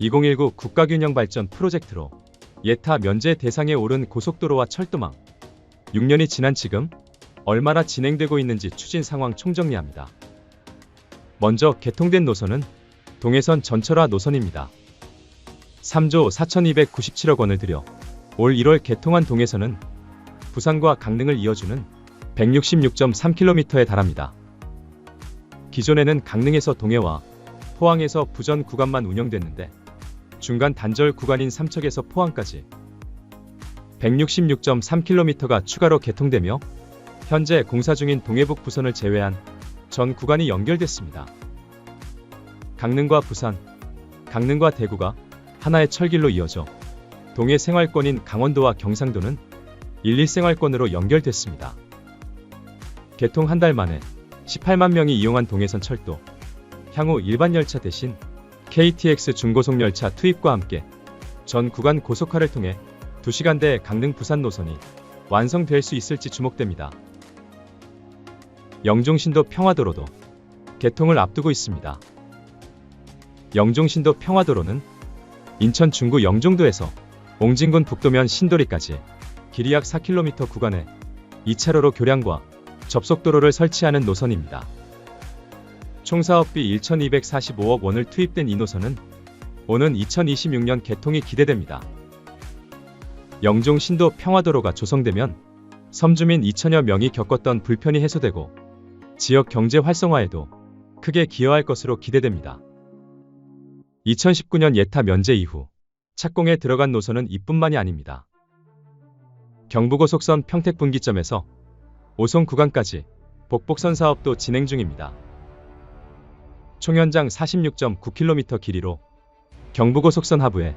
2019 국가균형발전 프로젝트로 예타 면제 대상에 오른 고속도로와 철도망 6년이 지난 지금 얼마나 진행되고 있는지 추진 상황 총정리합니다. 먼저 개통된 노선은 동해선 전철화 노선입니다. 3조 4,297억 원을 들여 올 1월 개통한 동해선은 부산과 강릉을 이어주는 166.3km에 달합니다. 기존에는 강릉에서 동해와 포항에서 부전 구간만 운영됐는데 중간 단절 구간인 삼척에서 포항까지 166.3km가 추가로 개통되며 현재 공사 중인 동해북 부선을 제외한 전 구간이 연결됐습니다. 강릉과 부산, 강릉과 대구가 하나의 철길로 이어져 동해 생활권인 강원도와 경상도는 1, 2생활권으로 연결됐습니다. 개통 한 달 만에 18만 명이 이용한 동해선 철도. 향후 일반 열차 대신 KTX 중고속 열차 투입과 함께 전 구간 고속화를 통해 2시간대 강릉 부산 노선이 완성될 수 있을지 주목됩니다. 영종신도 평화도로도 개통을 앞두고 있습니다. 영종신도 평화도로는 인천 중구 영종도에서 옹진군 북도면 신도리까지 길이 약 4km 구간에 2차로로 교량과 접속도로를 설치하는 노선입니다. 총 사업비 1,245억 원을 투입된 이 노선은 오는 2026년 개통이 기대됩니다. 영종 신도 평화도로가 조성되면 섬주민 2천여 명이 겪었던 불편이 해소되고 지역 경제 활성화에도 크게 기여할 것으로 기대됩니다. 2019년 예타 면제 이후 착공에 들어간 노선은 이뿐만이 아닙니다. 경부고속선 평택 분기점에서 오송 구간까지 복복선 사업도 진행 중입니다. 총연장 46.9km 길이로 경부고속선 하부에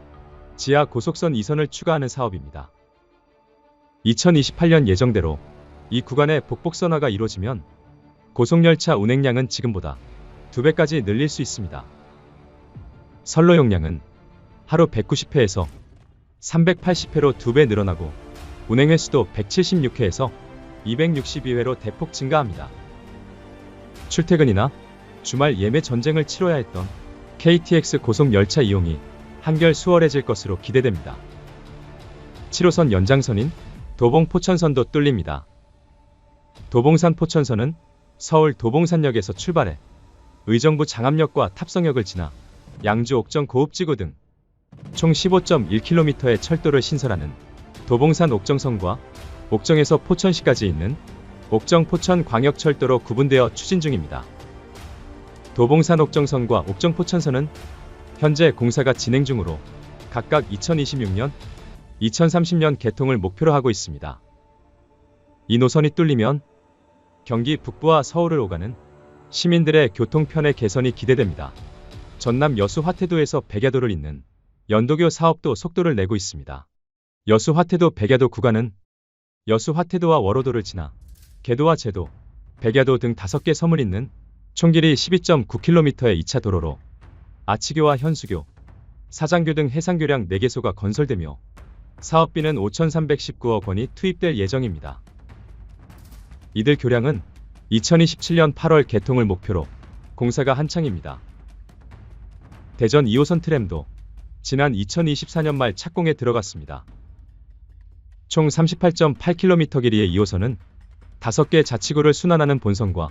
지하 고속선 2선을 추가하는 사업입니다. 2028년 예정대로 이 구간의 복복선화가 이루어지면 고속열차 운행량은 지금보다 2배까지 늘릴 수 있습니다. 선로 용량은 하루 190회에서 380회로 2배 늘어나고 운행 횟수도 176회에서 262회로 대폭 증가합니다. 출퇴근이나 주말 예매 전쟁을 치러야 했던 KTX 고속 열차 이용이 한결 수월해질 것으로 기대됩니다. 7호선 연장선인 도봉 포천선도 뚫립니다. 도봉산 포천선은 서울 도봉산역에서 출발해 의정부 장암역과 탑성역을 지나 양주 옥정 고읍지구 등 총 15.1km의 철도를 신설하는 도봉산 옥정선과 옥정에서 포천시까지 있는 옥정 포천 광역철도로 구분되어 추진 중입니다. 도봉산 옥정선과 옥정 포천선은 현재 공사가 진행 중으로 각각 2026년, 2030년 개통을 목표로 하고 있습니다. 이 노선이 뚫리면 경기 북부와 서울을 오가는 시민들의 교통 편의 개선이 기대됩니다. 전남 여수 화태도에서 백야도를 잇는 연도교 사업도 속도를 내고 있습니다. 여수 화태도 백야도 구간은 여수 화태도와 월호도를 지나 개도와 제도, 백야도 등 5개 섬을 잇는 총 길이 12.9km의 2차 도로로 아치교와 현수교, 사장교 등 해상교량 4개소가 건설되며 사업비는 5,319억 원이 투입될 예정입니다. 이들 교량은 2027년 8월 개통을 목표로 공사가 한창입니다. 대전 2호선 트램도 지난 2024년 말 착공에 들어갔습니다. 총 38.8km 길이의 2호선은 5개 자치구를 순환하는 본선과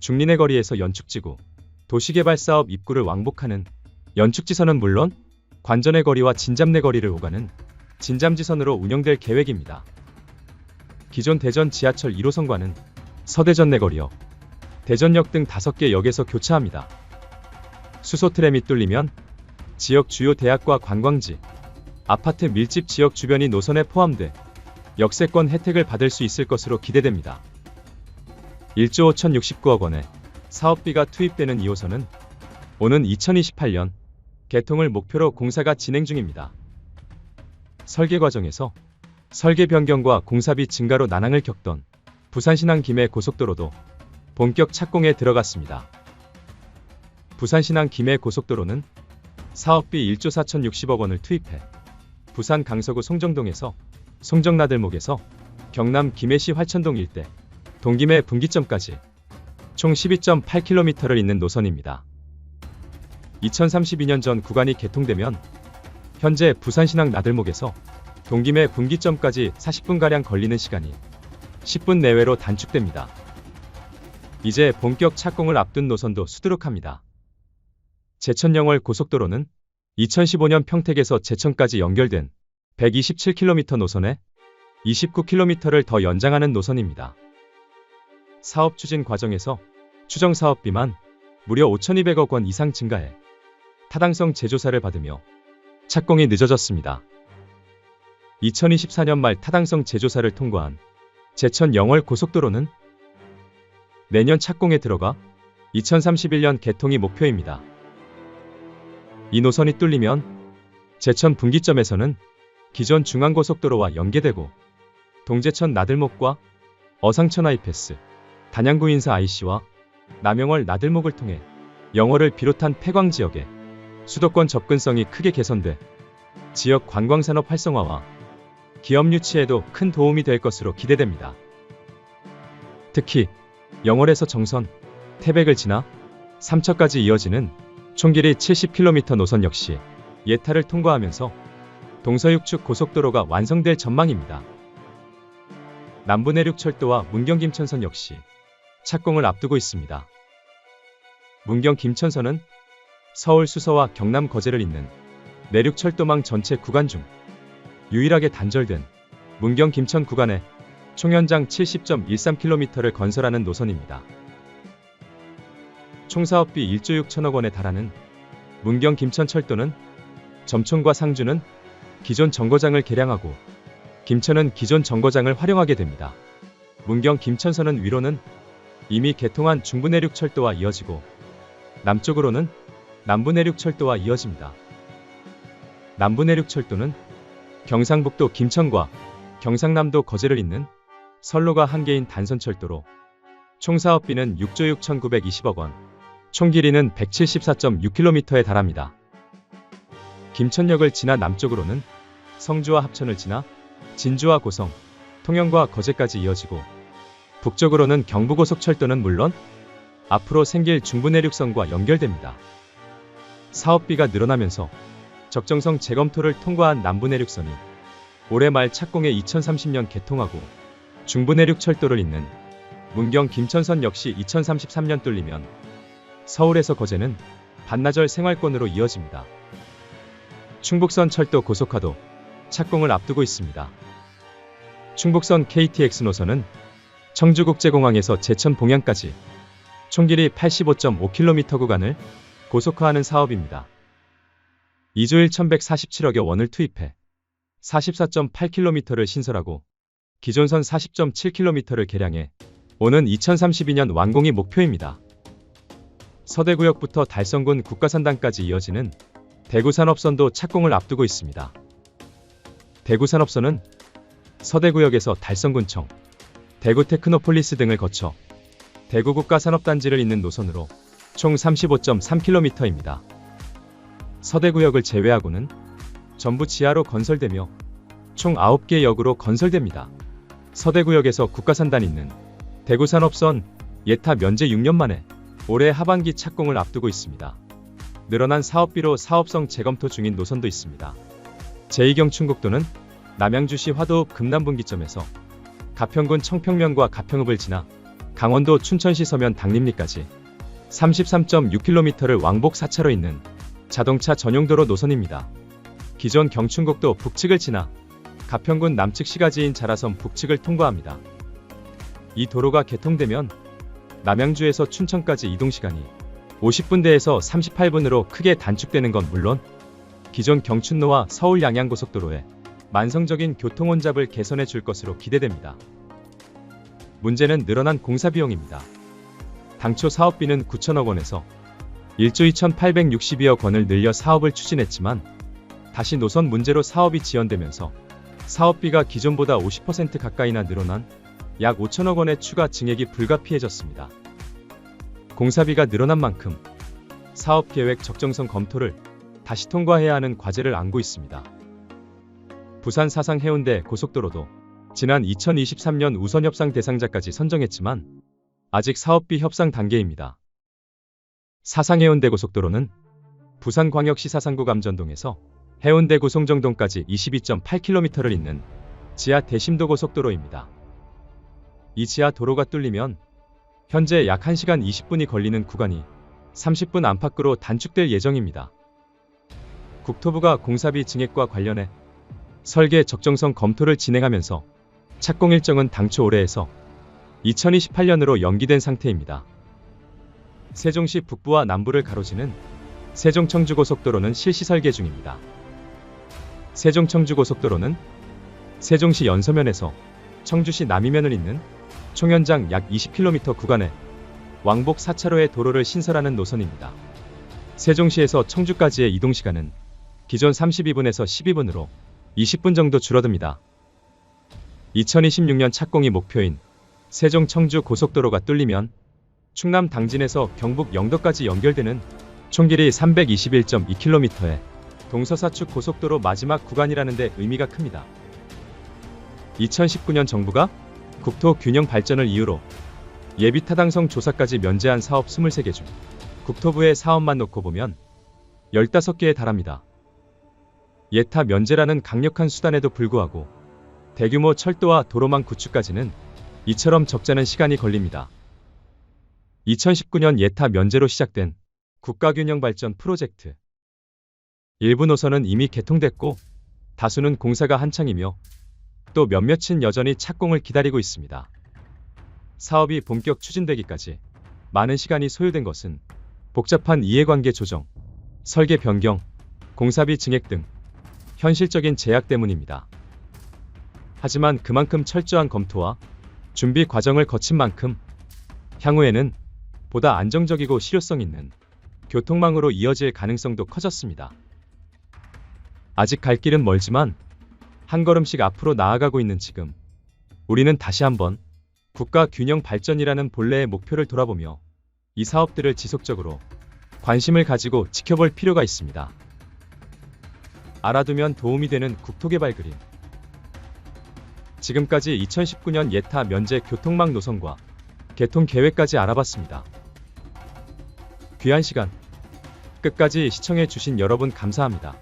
중린의 거리에서 연축지구, 도시개발 사업 입구를 왕복하는 연축지선은 물론 관전의 거리와 진잡내 거리를 오가는 진잠지선으로 운영될 계획입니다. 기존 대전 지하철 1호선과는 서대전 내 거리역, 대전역 등 5개 역에서 교차합니다. 수소 트램이 뚫리면 지역 주요 대학과 관광지, 아파트 밀집 지역 주변이 노선에 포함돼 역세권 혜택을 받을 수 있을 것으로 기대됩니다. 1조 5,069억 원의 사업비가 투입되는 2호선은 오는 2028년 개통을 목표로 공사가 진행 중입니다. 설계 과정에서 설계 변경과 공사비 증가로 난항을 겪던 부산신항 김해 고속도로도 본격 착공에 들어갔습니다. 부산신항 김해 고속도로는 사업비 1조 4,060억 원을 투입해 부산 강서구 송정동에서 송정나들목에서 경남 김해시 활천동 일대 동김해 분기점까지 총 12.8km를 잇는 노선입니다. 2032년 전 구간이 개통되면 현재 부산신항 나들목에서 동김해 분기점까지 40분가량 걸리는 시간이 10분 내외로 단축됩니다. 이제 본격 착공을 앞둔 노선도 수두룩합니다. 제천 영월 고속도로는 2015년 평택에서 제천까지 연결된 127km 노선에 29km를 더 연장하는 노선입니다. 사업 추진 과정에서 추정 사업비만 무려 5,200억 원 이상 증가해 타당성 재조사를 받으며 착공이 늦어졌습니다. 2024년 말 타당성 재조사를 통과한 제천 영월 고속도로는 내년 착공에 들어가 2031년 개통이 목표입니다. 이 노선이 뚫리면 제천 분기점에서는 기존 중앙고속도로와 연계되고 동제천 나들목과 어상천 아이패스, 단양구 인사 IC와 남영월 나들목을 통해 영월을 비롯한 폐광 지역에 수도권 접근성이 크게 개선돼 지역 관광산업 활성화와 기업 유치에도 큰 도움이 될 것으로 기대됩니다. 특히 영월에서 정선, 태백을 지나 삼척까지 이어지는 총 길이 70km 노선 역시 예타를 통과하면서 동서육축 고속도로가 완성될 전망입니다. 남부내륙철도와 문경-김천선 역시 착공을 앞두고 있습니다. 문경-김천선은 서울 수서와 경남 거제를 잇는 내륙 철도망 전체 구간 중 유일하게 단절된 문경-김천 구간에 총연장 70.13km를 건설하는 노선입니다. 총 사업비 1조 6천억 원에 달하는 문경-김천 철도는 점촌과 상주는 기존 정거장을 개량하고 김천은 기존 정거장을 활용하게 됩니다. 문경 김천선은 위로는 이미 개통한 중부내륙 철도와 이어지고 남쪽으로는 남부내륙 철도와 이어집니다. 남부내륙 철도는 경상북도 김천과 경상남도 거제를 잇는 선로가 한 개인 단선철도로 총 사업비는 6조 6,920억 원, 총 길이는 174.6km에 달합니다. 김천역을 지나 남쪽으로는 성주와 합천을 지나 진주와 고성, 통영과 거제까지 이어지고 북쪽으로는 경부고속철도는 물론 앞으로 생길 중부내륙선과 연결됩니다. 사업비가 늘어나면서 적정성 재검토를 통과한 남부내륙선이 올해 말 착공해 2030년 개통하고 중부내륙 철도를 잇는 문경 김천선 역시 2033년 뚫리면 서울에서 거제는 반나절 생활권으로 이어집니다. 충북선 철도 고속화도 착공을 앞두고 있습니다. 충북선 KTX 노선은 청주국제공항에서 제천 봉양까지 총 길이 85.5km 구간을 고속화하는 사업입니다. 2조 1,147억여 원을 투입해 44.8km를 신설하고 기존 선 40.7km를 개량해 오는 2032년 완공이 목표입니다. 서대구역부터 달성군 국가산단까지 이어지는 대구산업선도 착공을 앞두고 있습니다. 대구산업선은 서대구역에서 달성군청, 대구 테크노폴리스 등을 거쳐 대구 국가산업단지를 잇는 노선으로 총 35.3km입니다. 서대구역을 제외하고는 전부 지하로 건설되며 총 9개 역으로 건설됩니다. 서대구역에서 국가산단 잇는 대구산업선 예타 면제 6년 만에 올해 하반기 착공을 앞두고 있습니다. 늘어난 사업비로 사업성 재검토 중인 노선도 있습니다. 제2경 충북도는 남양주시 화도읍 금남분기점에서 가평군 청평면과 가평읍을 지나 강원도 춘천시 서면 당림리까지 33.6km를 왕복 4차로 있는 자동차 전용도로 노선입니다. 기존 경춘국도 북측을 지나 가평군 남측 시가지인 자라섬 북측을 통과합니다. 이 도로가 개통되면 남양주에서 춘천까지 이동 시간이 50분대에서 38분으로 크게 단축되는 건 물론 기존 경춘로와 서울 양양고속도로에 만성적인 교통 혼잡을 개선해 줄 것으로 기대됩니다. 문제는 늘어난 공사 비용입니다. 당초 사업비는 9천억 원에서 1조 2,862억 원을 늘려 사업을 추진했지만 다시 노선 문제로 사업이 지연되면서 사업비가 기존보다 50% 가까이나 늘어난 약 5천억 원의 추가 증액이 불가피해졌습니다. 공사비가 늘어난 만큼 사업 계획 적정성 검토를 다시 통과해야 하는 과제를 안고 있습니다. 부산 사상 해운대 고속도로도 지난 2023년 우선 협상 대상자까지 선정했지만 아직 사업비 협상 단계입니다. 사상 해운대 고속도로는 부산광역시 사상구 감전동에서 해운대 고송정동까지 22.8km를 잇는 지하 대심도 고속도로입니다. 이 지하 도로가 뚫리면 현재 약 1시간 20분이 걸리는 구간이 30분 안팎으로 단축될 예정입니다. 국토부가 공사비 증액과 관련해 설계 적정성 검토를 진행하면서 착공 일정은 당초 올해에서 2028년으로 연기된 상태입니다. 세종시 북부와 남부를 가로지는 세종 청주 고속도로는 실시 설계 중입니다. 세종 청주 고속도로는 세종시 연서면에서 청주시 남이면을 잇는 총연장 약 20km 구간에 왕복 4차로의 도로를 신설하는 노선입니다. 세종시에서 청주까지의 이동 시간은 기존 32분에서 12분으로 20분 정도 줄어듭니다. 2026년 착공이 목표인 세종 청주 고속도로가 뚫리면 충남 당진에서 경북 영도까지 연결되는 총 길이 321.2km의 동서사축 고속도로 마지막 구간이라는 데 의미가 큽니다. 2019년 정부가 국토 균형 발전을 이유로 예비 타당성 조사까지 면제한 사업 23개 중 국토부의 사업만 놓고 보면 15개에 달합니다. 예타 면제라는 강력한 수단에도 불구하고 대규모 철도와 도로망 구축까지는 이처럼 적잖은 시간이 걸립니다. 2019년 예타 면제로 시작된 국가균형 발전 프로젝트. 일부 노선은 이미 개통됐고 다수는 공사가 한창이며 또 몇몇은 여전히 착공을 기다리고 있습니다. 사업이 본격 추진되기까지 많은 시간이 소요된 것은 복잡한 이해관계 조정, 설계 변경, 공사비 증액 등 현실적인 제약 때문입니다. 하지만 그만큼 철저한 검토와 준비 과정을 거친 만큼 향후에는 보다 안정적이고 실효성 있는 교통망으로 이어질 가능성도 커졌습니다. 아직 갈 길은 멀지만 한 걸음씩 앞으로 나아가고 있는 지금 우리는 다시 한번 국가 균형 발전이라는 본래의 목표를 돌아보며 이 사업들을 지속적으로 관심을 가지고 지켜볼 필요가 있습니다. 알아두면 도움이 되는 국토개발 그림. 지금까지 2019년 예타 면제 교통망 노선과 개통 계획까지 알아봤습니다. 귀한 시간 끝까지 시청해 주신 여러분 감사합니다.